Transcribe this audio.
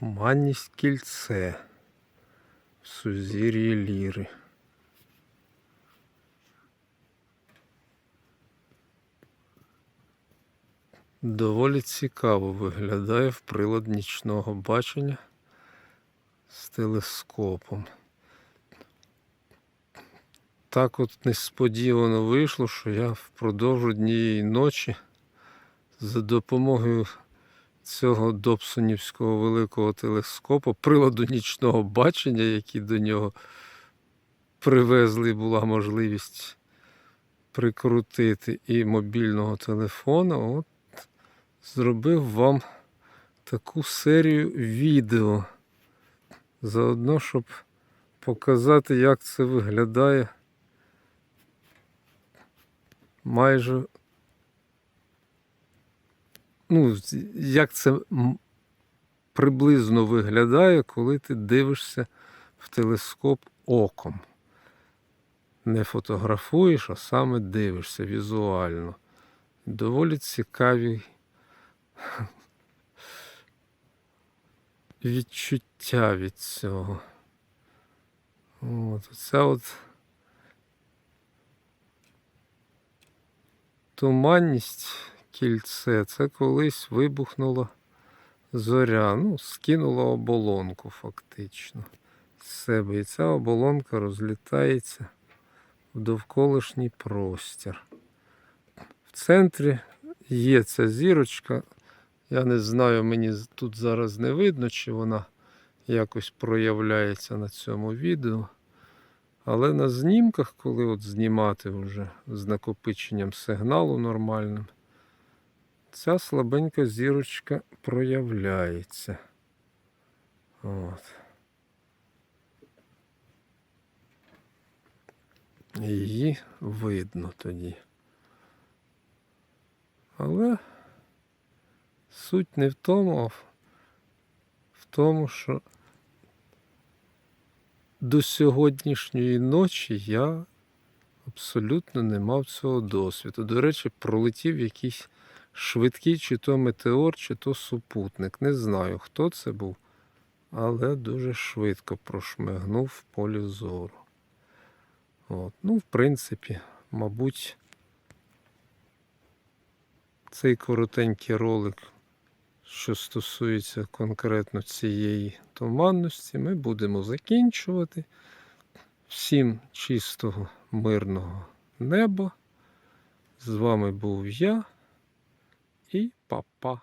Туманність кільце в сузір'ї ліри. Доволі цікаво виглядає в прилад нічного бачення з телескопом. Так от несподівано вийшло, що я впродовж однієї ночі за допомогою цього Добсонівського великого телескопа, приладу нічного бачення, який до нього привезли, була можливість прикрутити і мобільного телефона, от зробив вам таку серію відео. Заодно, щоб показати, як це виглядає майже ну, як це приблизно виглядає, коли ти дивишся в телескоп оком. Не фотографуєш, а саме дивишся візуально. Доволі цікаві відчуття від цього. От, це от туманність кільце, це колись вибухнула зоря, ну, скинула оболонку фактично з себе. І ця оболонка розлітається в довколишній простір. В центрі є ця зірочка. Я не знаю, мені тут зараз не видно, чи вона якось проявляється на цьому відео. Але на знімках, коли от знімати вже з накопиченням сигналу нормальним, ця слабенька зірочка проявляється. От. Її видно тоді. Але суть не в тому, а в- тому, що до сьогоднішньої ночі я абсолютно не мав цього досвіду. До речі, пролетів якийсь швидкий, чи то метеор, чи то супутник. Не знаю, хто це був, але дуже швидко прошмигнув в полі зору. От. Ну, в принципі, мабуть, цей коротенький ролик, що стосується конкретно цієї туманності, ми будемо закінчувати. Всім чистого, мирного неба. З вами був я і папа.